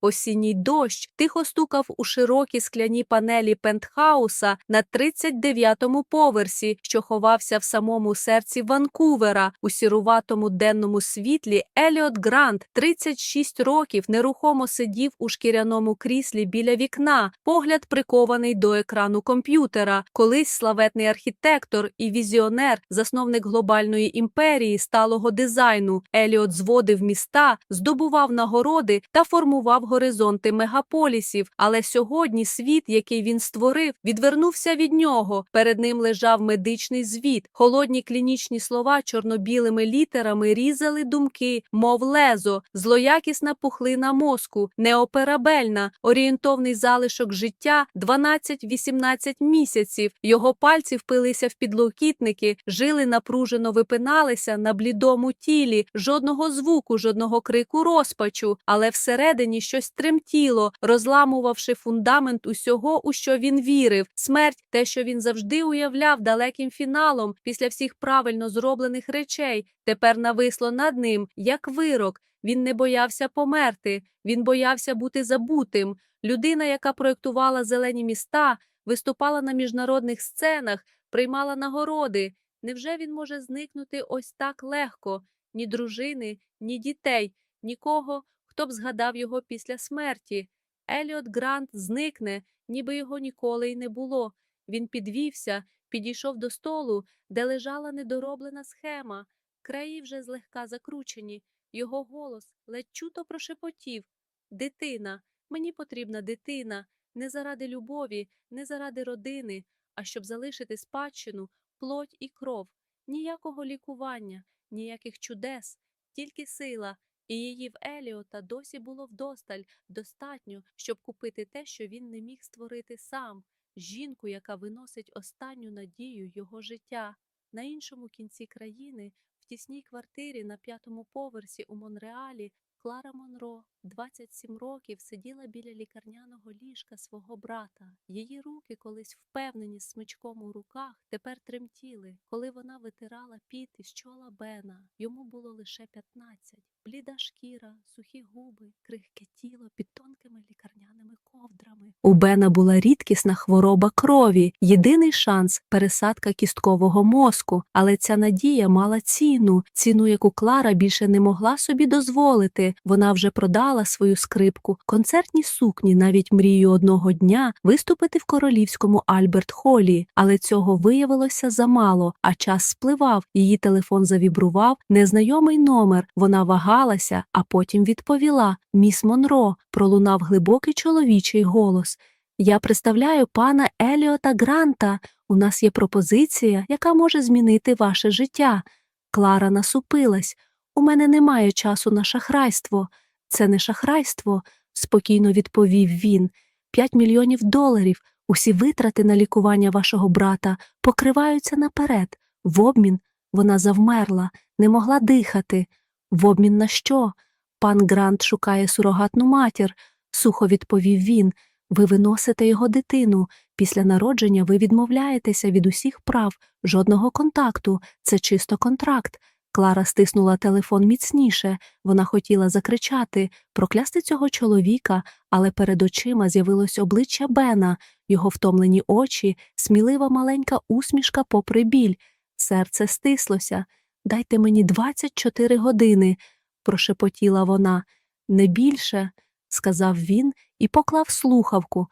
Осінній дощ тихо стукав у широкі скляні панелі пентхауса на 39-му поверсі, що ховався в самому серці Ванкувера. У сіруватому денному світлі Еліот Грант, 36 років, нерухомо сидів у шкіряному кріслі біля вікна, погляд прикований до екрану комп'ютера. Колись славетний архітектор і візіонер, засновник глобальної імперії сталого дизайну. Еліот зводив міста, здобував нагороди та формував горизонти мегаполісів. Але сьогодні світ, який він створив, відвернувся від нього. Перед ним лежав медичний звіт. Холодні клінічні слова чорнобілими літерами різали думки, мов лезо, злоякісна пухлина мозку, неоперабельна, орієнтовний залишок життя 12-18 місяців. Його пальці впилися в підлокітники, жили напружено випиналися на блідому тілі, жодного звуку, жодного крику розпачу, але всередині щось тремтіло, розламувавши фундамент усього, у що він вірив. Смерть, те, що він завжди уявляв далеким фіналом після всіх правильно зроблених речей, тепер нависло над ним, як вирок. Він не боявся померти, він боявся бути забутим. Людина, яка проєктувала зелені міста, виступала на міжнародних сценах, приймала нагороди. Невже він може зникнути ось так легко? Ні дружини, ні дітей, нікого, хто б згадав його після смерті. Еліот Грант зникне, ніби його ніколи й не було. Він підвівся, підійшов до столу, де лежала недороблена схема. Краї вже злегка закручені. Його голос ледь чуто прошепотів. Дитина, мені потрібна дитина, не заради любові, не заради родини, а щоб залишити спадщину, плоть і кров, ніякого лікування, ніяких чудес, тільки сила, і її в Еліота досі було вдосталь, достатньо, щоб купити те, що він не міг створити сам, жінку, яка виносить останню надію його життя. На іншому кінці країни, в тісній квартирі на п'ятому поверсі у Монреалі, Клара Монро, 27 років, сиділа біля лікарняного ліжка свого брата. Її руки, колись впевнені смичком у руках, тепер тремтіли, коли вона витирала піт із чола Бена. Йому було лише 15. Бліда шкіра, сухі губи, крихке тіло під тонкими лікарняними ковдрами. У Бена була рідкісна хвороба крові, єдиний шанс пересадка кісткового мозку, але ця надія мала ціну, ціну, яку Клара більше не могла собі дозволити. Вона вже продала свою скрипку, концертні сукні, навіть мрію одного дня виступити в королівському Альберт Холі, але цього виявилося замало, а час спливав. Її телефон завібрував, незнайомий номер. Вона вагалася, а потім відповіла: Міс Монро, пролунав глибокий чоловічий голос. Я представляю пана Еліота Гранта. У нас є пропозиція, яка може змінити ваше життя. Клара насупилась. У мене немає часу на шахрайство. Це не шахрайство, спокійно відповів він. П'ять мільйонів доларів. Усі витрати на лікування вашого брата покриваються наперед. В обмін вона завмерла, не могла дихати. В обмін на що? Пан Грант шукає сурогатну матір, сухо відповів він. Ви виносите його дитину. Після народження ви відмовляєтеся від усіх прав, жодного контакту. Це чисто контракт. Клара стиснула телефон міцніше. Вона хотіла закричати, проклясти цього чоловіка, але перед очима з'явилось обличчя Бена, його втомлені очі, смілива маленька усмішка попри біль. Серце стислося. Дайте мені 24 години, прошепотіла вона. Не більше, сказав він і поклав слухавку.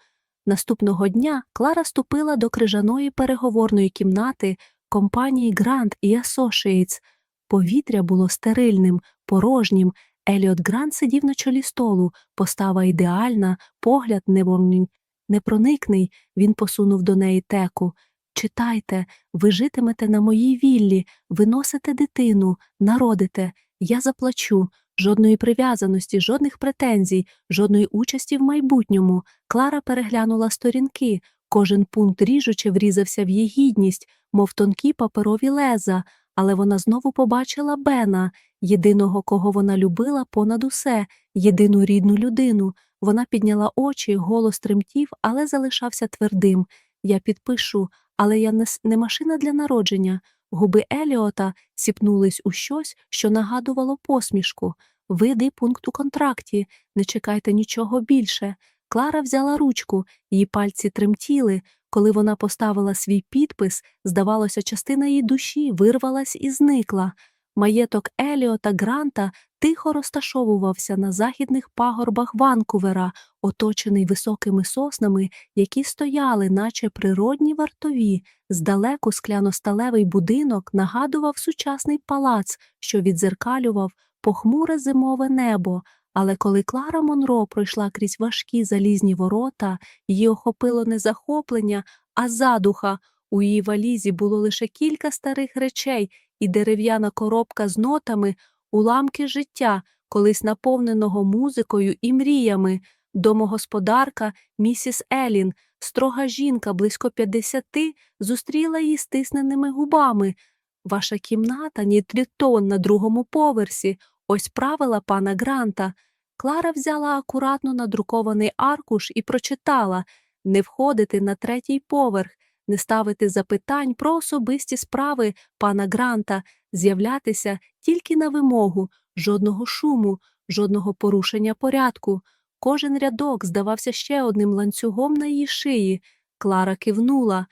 Наступного дня Клара ступила до крижаної переговорної кімнати компанії Grant і Associates. Повітря було стерильним, порожнім. Еліот Грант сидів на чолі столу, постава ідеальна, погляд невомні- непроникний. Він посунув до неї теку. Читайте, ви житимете на моїй віллі, виносите дитину, народите. Я заплачу. Жодної прив'язаності, жодних претензій, жодної участі в майбутньому. Клара переглянула сторінки. Кожен пункт ріжуче врізався в її гідність, мов тонкі паперові леза, але вона знову побачила Бена, єдиного, кого вона любила понад усе, єдину рідну людину. Вона підняла очі, голос тремтів, але залишався твердим. Я підпишу, але я не, машина для народження. Губи Еліота сіпнулись у щось, що нагадувало посмішку. види пункт у контракті, не чекайте нічого більше. Клара взяла ручку, її пальці тремтіли. Коли вона поставила свій підпис, здавалося, частина її душі вирвалась і зникла. Маєток Еліота Гранта тихо розташовувався на західних пагорбах Ванкувера, оточений високими соснами, які стояли, наче природні вартові. Здалеку скляносталевий будинок нагадував сучасний палац, що відзеркалював похмуре зимове небо. Але коли Клара Монро пройшла крізь важкі залізні ворота, її охопило не захоплення, а задуха. У її валізі було лише кілька старих речей і дерев'яна коробка з нотами, уламки життя, колись наповненого музикою і мріями. Домогосподарка місіс Елін, строга жінка близько п'ятдесяти, зустріла її стисненими губами. Ваша кімната нітрітон на другому поверсі. Ось правила пана Гранта. Клара взяла акуратно надрукований аркуш і прочитала не входити на третій поверх, не ставити запитань про особисті справи пана Гранта, з'являтися тільки на вимогу, жодного шуму, жодного порушення порядку. Кожен рядок здавався ще одним ланцюгом на її шиї. Клара кивнула.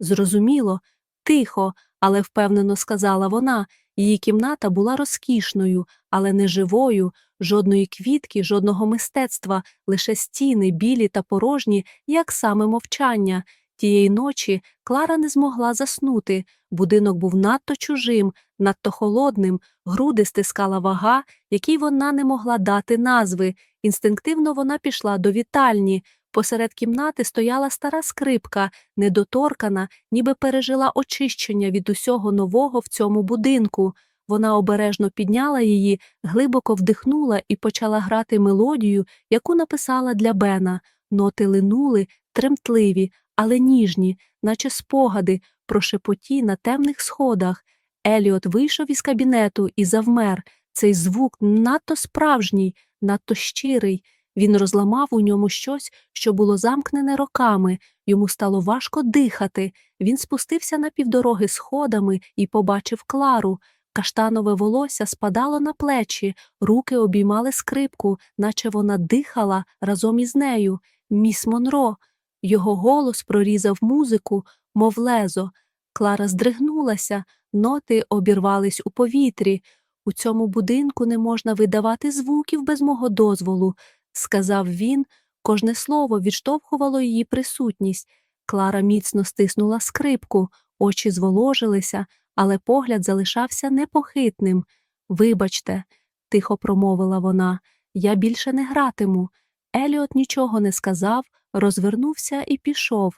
Зрозуміло, тихо, але впевнено сказала вона. Її кімната була розкішною, але не живою, жодної квітки, жодного мистецтва, лише стіни, білі та порожні, як саме мовчання. Тієї ночі Клара не змогла заснути. Будинок був надто чужим, надто холодним, груди стискала вага, якій вона не могла дати назви. Інстинктивно вона пішла до вітальні. Посеред кімнати стояла стара скрипка, недоторкана, ніби пережила очищення від усього нового в цьому будинку. Вона обережно підняла її, глибоко вдихнула і почала грати мелодію, яку написала для Бена. Ноти линули, тремтливі, але ніжні, наче спогади, про шепоті на темних сходах. Еліот вийшов із кабінету і завмер. Цей звук надто справжній, надто щирий. Він розламав у ньому щось, що було замкнене роками, йому стало важко дихати. Він спустився на півдороги сходами і побачив Клару. Каштанове волосся спадало на плечі, руки обіймали скрипку, наче вона дихала разом із нею. Міс Монро. Його голос прорізав музику, мов лезо. Клара здригнулася, ноти обірвались у повітрі. У цьому будинку не можна видавати звуків без мого дозволу, сказав він. Кожне слово відштовхувало її присутність. Клара міцно стиснула скрипку, очі зволожилися, але погляд залишався непохитним. Вибачте, тихо промовила вона, я більше не гратиму. Еліот нічого не сказав, розвернувся і пішов.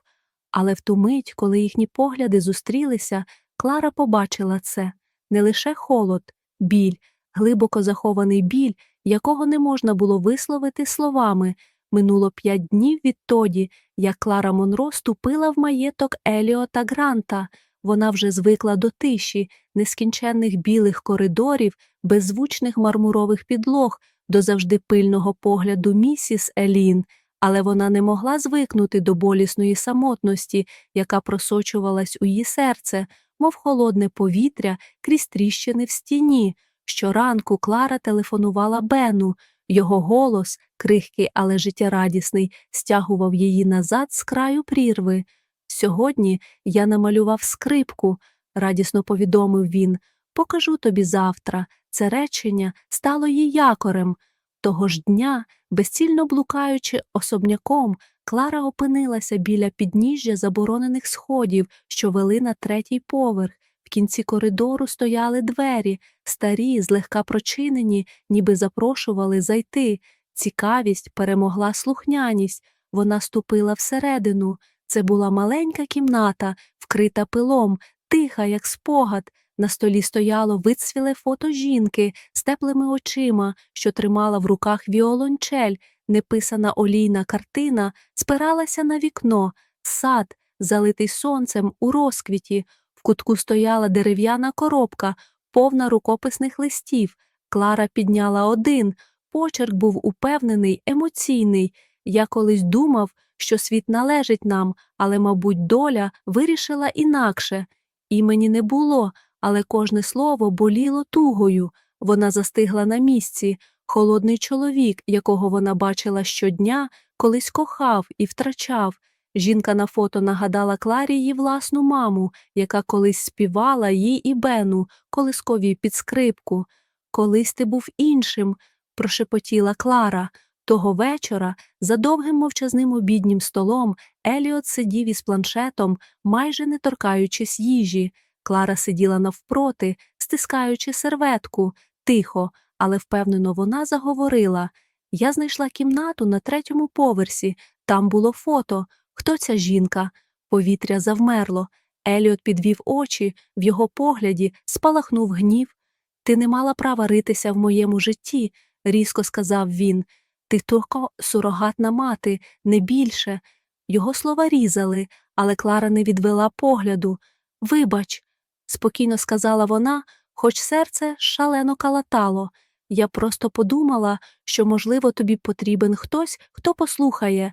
Але в ту мить, коли їхні погляди зустрілися, Клара побачила це не лише холод, біль, глибоко захований біль, якого не можна було висловити словами. Минуло п'ять днів відтоді, як Клара Монро ступила в маєток Еліота Гранта. Вона вже звикла до тиші, нескінченних білих коридорів, беззвучних мармурових підлог, до завжди пильного погляду місіс Елін, але вона не могла звикнути до болісної самотності, яка просочувалась у її серце, мов холодне повітря крізь тріщини в стіні. Щоранку Клара телефонувала Бену. Його голос, крихкий, але життєрадісний, стягував її назад з краю прірви. Сьогодні я намалював скрипку, радісно повідомив він. Покажу тобі завтра. Це речення стало їй якорем. Того ж дня, безцільно блукаючи особняком, Клара опинилася біля підніжжя заборонених сходів, що вели на третій поверх. Кінці коридору стояли двері, старі, злегка прочинені, ніби запрошували зайти. Цікавість перемогла слухняність. Вона ступила всередину. Це була маленька кімната, вкрита пилом, тиха, як спогад. На столі стояло вицвіле фото жінки з теплими очима, що тримала в руках віолончель. Неписана олійна картина спиралася на вікно, сад, залитий сонцем у розквіті. В кутку стояла дерев'яна коробка, повна рукописних листів. Клара підняла один. Почерк був упевнений, емоційний. Я колись думав, що світ належить нам, але, мабуть, доля вирішила інакше. Імені не було, але кожне слово боліло тугою. Вона застигла на місці. Холодний чоловік, якого вона бачила щодня, колись кохав і втрачав. Жінка на фото нагадала Кларі її власну маму, яка колись співала їй і Бену, колисковій під скрипку. Колись ти був іншим, прошепотіла Клара. Того вечора, за довгим мовчазним обіднім столом, Еліот сидів із планшетом, майже не торкаючись їжі. Клара сиділа навпроти, стискаючи серветку, тихо, але впевнено вона заговорила. Я знайшла кімнату на третьому поверсі, там було фото. Хто ця жінка? Повітря завмерло. Еліот підвів очі, в його погляді спалахнув гнів. Ти не мала права ритися в моєму житті, різко сказав він. Ти тільки сурогатна мати, не більше. Його слова різали, але Клара не відвела погляду. Вибач, спокійно сказала вона, хоч серце шалено калатало. Я просто подумала, що, можливо, тобі потрібен хтось, хто послухає.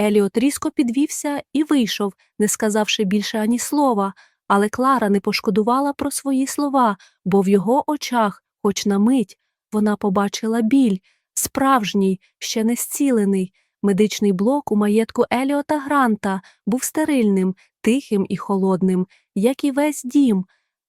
Еліот різко підвівся і вийшов, не сказавши більше ані слова, але Клара не пошкодувала про свої слова, бо в його очах, хоч на мить, вона побачила біль, справжній, ще не зцілений. Медичний блок у маєтку Еліота Гранта був стерильним, тихим і холодним, як і весь дім.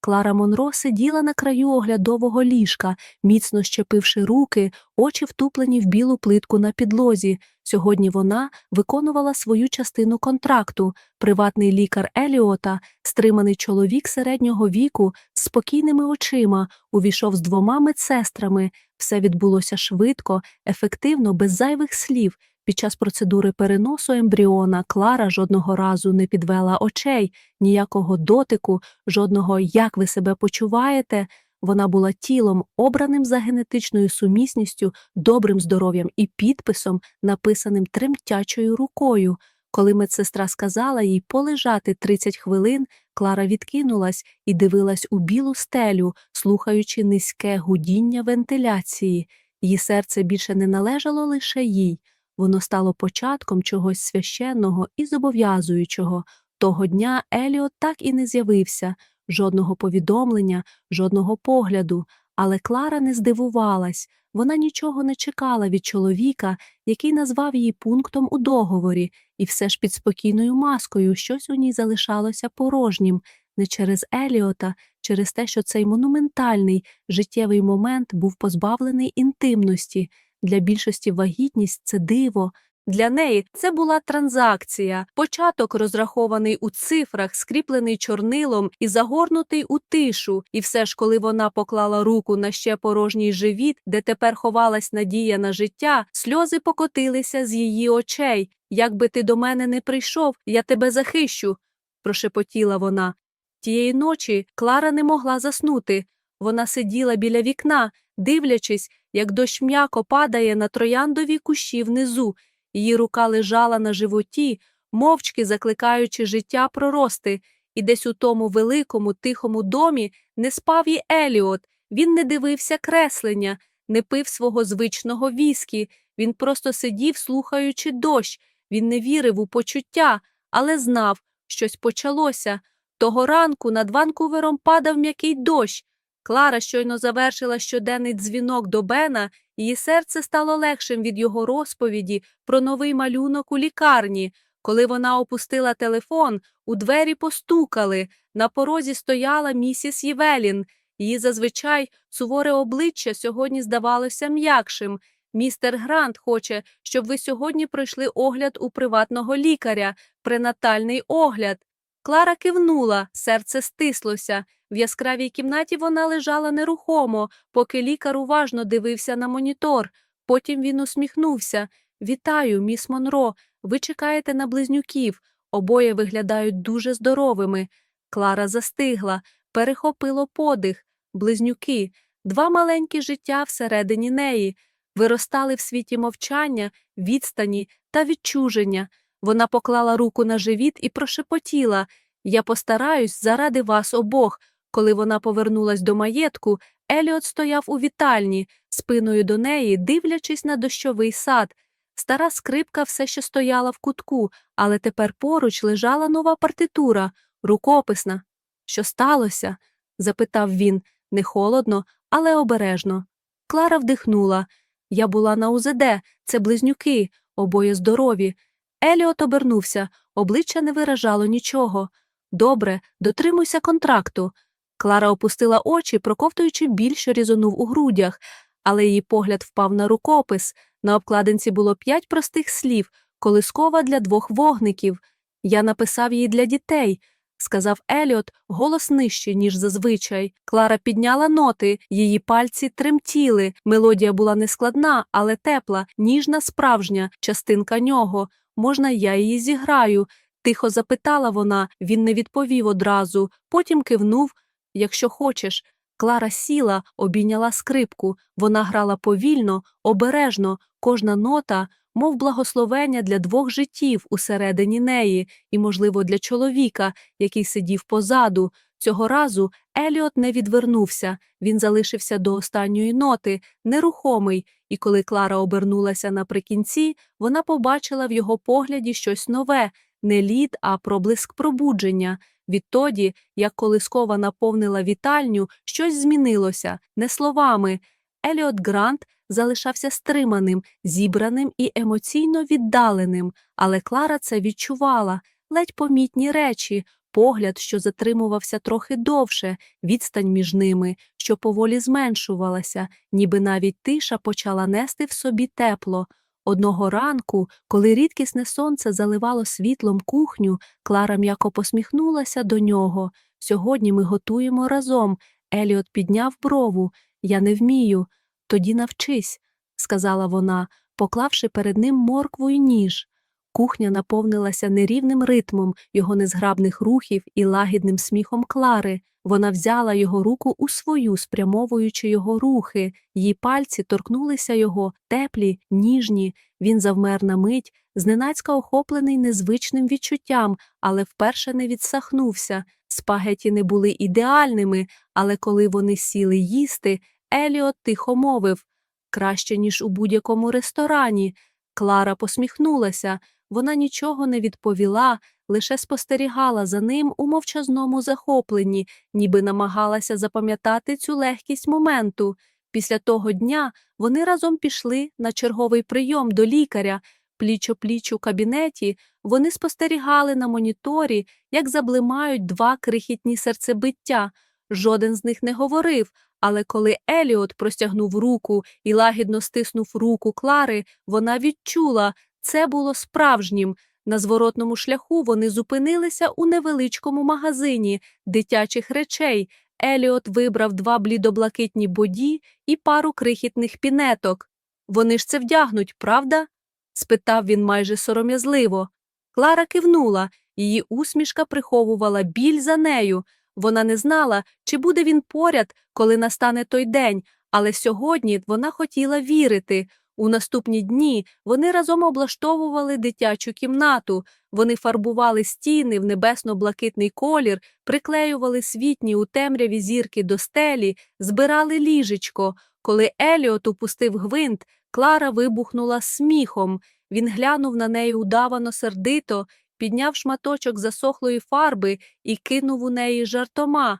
Клара Монро сиділа на краю оглядового ліжка, міцно щепивши руки, очі втуплені в білу плитку на підлозі. Сьогодні вона виконувала свою частину контракту. Приватний лікар Еліота, стриманий чоловік середнього віку, з спокійними очима, увійшов з двома медсестрами. Все відбулося швидко, ефективно, без зайвих слів. Під час процедури переносу ембріона Клара жодного разу не підвела очей, ніякого дотику, жодного як ви себе почуваєте. Вона була тілом, обраним за генетичною сумісністю, добрим здоров'ям і підписом, написаним тремтячою рукою. Коли медсестра сказала їй полежати 30 хвилин, Клара відкинулась і дивилась у білу стелю, слухаючи низьке гудіння вентиляції. Її серце більше не належало лише їй. Воно стало початком чогось священного і зобов'язуючого. Того дня Еліот так і не з'явився, жодного повідомлення, жодного погляду, але Клара не здивувалась, вона нічого не чекала від чоловіка, який назвав її пунктом у договорі, і все ж під спокійною маскою щось у ній залишалося порожнім, не через Еліота, через те, що цей монументальний життєвий момент був позбавлений інтимності. Для більшості вагітність це диво. Для неї це була транзакція, початок розрахований у цифрах, скріплений чорнилом і загорнутий у тишу. І все ж, коли вона поклала руку на ще порожній живіт, де тепер ховалась надія на життя, сльози покотилися з її очей. Якби ти до мене не прийшов, я тебе захищу, прошепотіла вона. Тієї ночі Клара не могла заснути. Вона сиділа біля вікна, дивлячись, як дощ м'яко падає на трояндові кущі внизу. Її рука лежала на животі, мовчки закликаючи життя прорости, і десь у тому великому тихому домі не спав і Еліот. Він не дивився креслення, не пив свого звичного віскі. Він просто сидів, слухаючи дощ. Він не вірив у почуття, але знав, щось почалося. Того ранку над Ванкувером падав м'який дощ. Клара щойно завершила щоденний дзвінок до Бена, її серце стало легшим від його розповіді про новий малюнок у лікарні. Коли вона опустила телефон, у двері постукали. На порозі стояла місіс Євелін. Її зазвичай суворе обличчя сьогодні здавалося м'якшим. Містер Грант хоче, щоб ви сьогодні пройшли огляд у приватного лікаря, пренатальний огляд. Клара кивнула, серце стислося. В яскравій кімнаті вона лежала нерухомо, поки лікар уважно дивився на монітор. Потім він усміхнувся. Вітаю, міс Монро. Ви чекаєте на близнюків. Обоє виглядають дуже здоровими. Клара застигла, перехопило подих. Близнюки, два маленькі життя всередині неї, виростали в світі мовчання, відстані та відчуження. Вона поклала руку на живіт і прошепотіла Я постараюсь заради вас обох. Коли вона повернулась до маєтку, Еліот стояв у вітальні, спиною до неї, дивлячись на дощовий сад. Стара скрипка все ще стояла в кутку, але тепер поруч лежала нова партитура, рукописна. Що сталося? запитав він, не холодно, але обережно. Клара вдихнула. Я була на УЗД, це близнюки, обоє здорові. Еліот обернувся, обличчя не виражало нічого. Добре, дотримуйся контракту. Клара опустила очі, проковтуючи біль, що різонув у грудях, але її погляд впав на рукопис. На обкладинці було п'ять простих слів колискова для двох вогників. Я написав її для дітей, сказав Еліот, голос нижче, ніж зазвичай. Клара підняла ноти, її пальці тремтіли. Мелодія була нескладна, але тепла, ніжна, справжня, частинка нього. Можна, я її зіграю? Тихо запитала вона, він не відповів одразу, потім кивнув Якщо хочеш. Клара сіла, обійняла скрипку. Вона грала повільно, обережно, кожна нота, мов благословення для двох життів усередині неї, і, можливо, для чоловіка, який сидів позаду. Цього разу Еліот не відвернувся, він залишився до останньої ноти, нерухомий, і коли Клара обернулася наприкінці, вона побачила в його погляді щось нове, не лід, а проблиск пробудження. Відтоді, як колискова наповнила вітальню, щось змінилося, не словами. Еліот Грант залишався стриманим, зібраним і емоційно віддаленим, але Клара це відчувала, ледь помітні речі, погляд, що затримувався трохи довше, відстань між ними, що поволі зменшувалася, ніби навіть тиша почала нести в собі тепло. Одного ранку, коли рідкісне сонце заливало світлом кухню, Клара м'яко посміхнулася до нього. Сьогодні ми готуємо разом. Еліот підняв брову. Я не вмію. Тоді навчись, сказала вона, поклавши перед ним моркву й ніж. Кухня наповнилася нерівним ритмом його незграбних рухів і лагідним сміхом Клари. Вона взяла його руку у свою, спрямовуючи його рухи. Її пальці торкнулися його, теплі, ніжні. Він завмер на мить, зненацька охоплений незвичним відчуттям, але вперше не відсахнувся. Спагеті не були ідеальними, але коли вони сіли їсти, Еліот тихо мовив краще, ніж у будь-якому ресторані. Клара посміхнулася. Вона нічого не відповіла, лише спостерігала за ним у мовчазному захопленні, ніби намагалася запам'ятати цю легкість моменту. Після того дня вони разом пішли на черговий прийом до лікаря. Пліч-о-пліч у кабінеті вони спостерігали на моніторі, як заблимають два крихітні серцебиття. Жоден з них не говорив, але коли Еліот простягнув руку і лагідно стиснув руку Клари, вона відчула, це було справжнім. На зворотному шляху вони зупинилися у невеличкому магазині дитячих речей. Еліот вибрав два блідоблакитні боді і пару крихітних пінеток. Вони ж це вдягнуть, правда? спитав він майже сором'язливо. Клара кивнула, її усмішка приховувала біль за нею. Вона не знала, чи буде він поряд, коли настане той день, але сьогодні вона хотіла вірити. У наступні дні вони разом облаштовували дитячу кімнату, вони фарбували стіни в небесно-блакитний колір, приклеювали світні у темряві зірки до стелі, збирали ліжечко. Коли Еліот упустив гвинт, Клара вибухнула сміхом. Він глянув на неї удавано сердито, підняв шматочок засохлої фарби і кинув у неї жартома.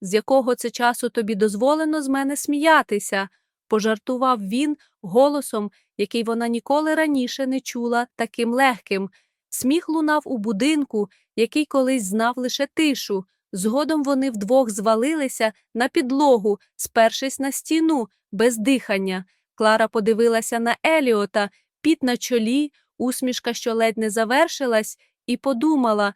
З якого це часу тобі дозволено з мене сміятися? Пожартував він голосом, який вона ніколи раніше не чула таким легким. Сміх лунав у будинку, який колись знав лише тишу. Згодом вони вдвох звалилися на підлогу, спершись на стіну, без дихання. Клара подивилася на Еліота, піт на чолі, усмішка, що ледь не завершилась, і подумала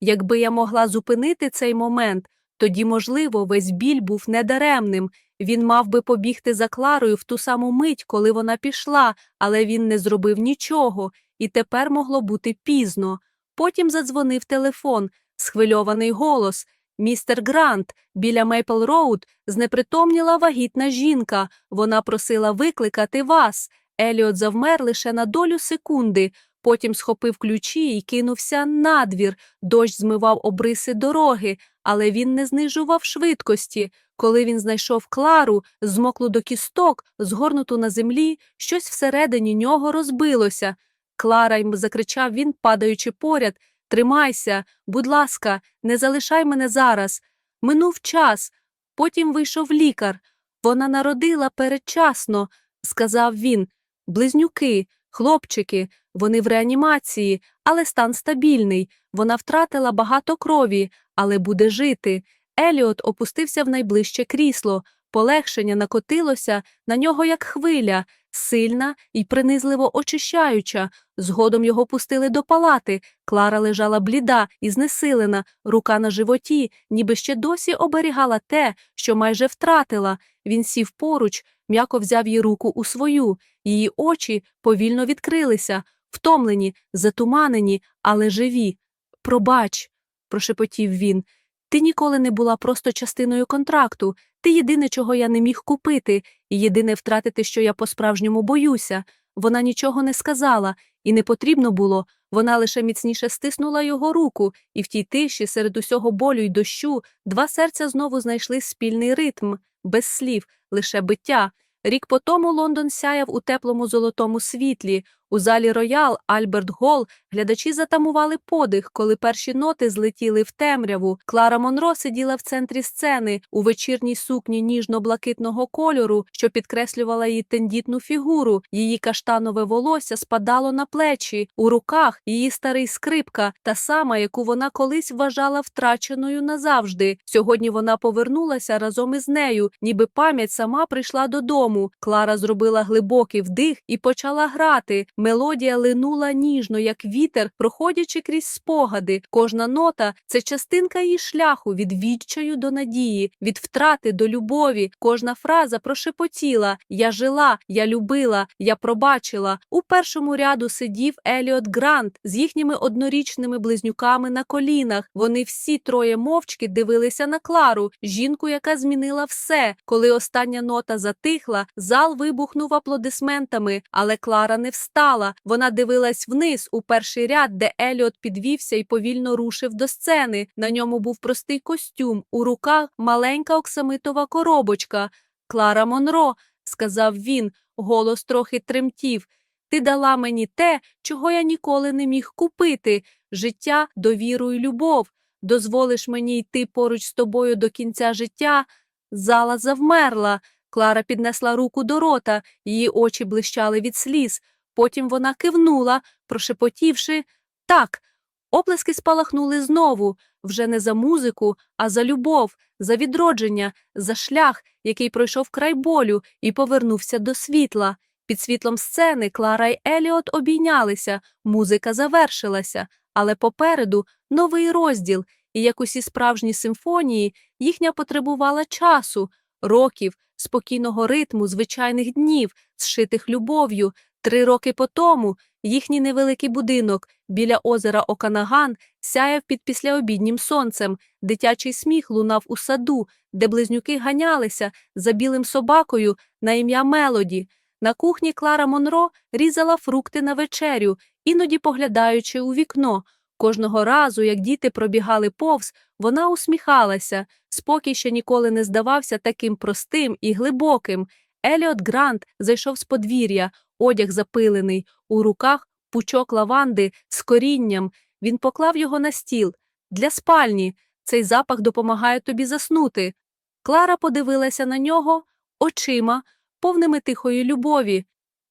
якби я могла зупинити цей момент, тоді, можливо, весь біль був недаремним. Він мав би побігти за Кларою в ту саму мить, коли вона пішла, але він не зробив нічого, і тепер могло бути пізно. Потім задзвонив телефон, схвильований голос. Містер Грант, біля Мейпл Роуд знепритомніла вагітна жінка. Вона просила викликати вас. Еліот завмер лише на долю секунди. Потім схопив ключі і кинувся надвір. Дощ змивав обриси дороги, але він не знижував швидкості. Коли він знайшов Клару, змоклу до кісток, згорнуту на землі, щось всередині нього розбилося. Клара йому закричав він, падаючи поряд. Тримайся, будь ласка, не залишай мене зараз. Минув час. Потім вийшов лікар. Вона народила передчасно, сказав він. Близнюки, хлопчики, вони в реанімації, але стан стабільний. Вона втратила багато крові, але буде жити. Еліот опустився в найближче крісло. Полегшення накотилося на нього як хвиля, сильна і принизливо очищаюча. Згодом його пустили до палати. Клара лежала бліда і знесилена, рука на животі, ніби ще досі оберігала те, що майже втратила. Він сів поруч, м'яко взяв її руку у свою. Її очі повільно відкрилися, втомлені, затуманені, але живі. Пробач, прошепотів він. Ти ніколи не була просто частиною контракту. Ти єдине, чого я не міг купити, і єдине втратити, що я по-справжньому боюся. Вона нічого не сказала, і не потрібно було. Вона лише міцніше стиснула його руку, і в тій тиші, серед усього болю й дощу, два серця знову знайшли спільний ритм, без слів, лише биття. Рік по тому Лондон сяяв у теплому золотому світлі. У залі Роял Альберт Гол глядачі затамували подих, коли перші ноти злетіли в темряву. Клара Монро сиділа в центрі сцени у вечірній сукні ніжно-блакитного кольору, що підкреслювала її тендітну фігуру. Її каштанове волосся спадало на плечі. У руках її старий скрипка, та сама, яку вона колись вважала втраченою назавжди. Сьогодні вона повернулася разом із нею, ніби пам'ять сама прийшла додому. Клара зробила глибокий вдих і почала грати. Мелодія линула ніжно, як вітер, проходячи крізь спогади. Кожна нота це частинка її шляху від відчаю до надії, від втрати до любові. Кожна фраза прошепотіла Я жила, я любила, я пробачила. У першому ряду сидів Еліот Грант з їхніми однорічними близнюками на колінах. Вони всі троє мовчки дивилися на Клару, жінку, яка змінила все. Коли остання нота затихла, зал вибухнув аплодисментами, але Клара не встала. Вона дивилась вниз у перший ряд, де Еліот підвівся і повільно рушив до сцени. На ньому був простий костюм, у руках маленька оксамитова коробочка. Клара Монро, сказав він, голос трохи тремтів. Ти дала мені те, чого я ніколи не міг купити життя, довіру і любов. Дозволиш мені йти поруч з тобою до кінця життя. Зала завмерла. Клара піднесла руку до рота, її очі блищали від сліз. Потім вона кивнула, прошепотівши так. Оплески спалахнули знову, вже не за музику, а за любов, за відродження, за шлях, який пройшов край болю і повернувся до світла. Під світлом сцени Клара й Еліот обійнялися, музика завершилася, але попереду новий розділ, і як усі справжні симфонії, їхня потребувала часу, років, спокійного ритму, звичайних днів, зшитих любов'ю. Три роки по тому їхній невеликий будинок біля озера Оканаган сяяв під післяобіднім сонцем, дитячий сміх лунав у саду, де близнюки ганялися за білим собакою на ім'я Мелоді. На кухні Клара Монро різала фрукти на вечерю, іноді поглядаючи у вікно. Кожного разу, як діти пробігали повз, вона усміхалася. Спокій ще ніколи не здавався таким простим і глибоким. Еліот Грант зайшов з подвір'я, одяг запилений, у руках пучок лаванди з корінням. Він поклав його на стіл. Для спальні. Цей запах допомагає тобі заснути. Клара подивилася на нього очима, повними тихої любові.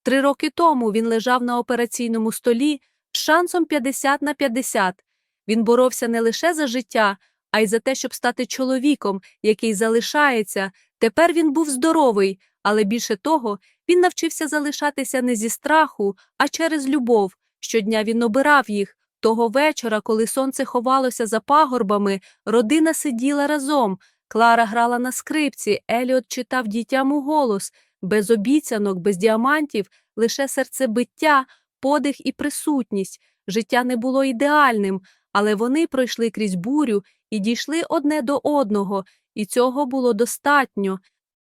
Три роки тому він лежав на операційному столі з шансом 50 на 50. Він боровся не лише за життя, а й за те, щоб стати чоловіком, який залишається. Тепер він був здоровий, але більше того, він навчився залишатися не зі страху, а через любов. Щодня він обирав їх. Того вечора, коли сонце ховалося за пагорбами, родина сиділа разом. Клара грала на скрипці, Еліот читав дітям у голос, без обіцянок, без діамантів, лише серцебиття, подих і присутність. Життя не було ідеальним, але вони пройшли крізь бурю і дійшли одне до одного, і цього було достатньо.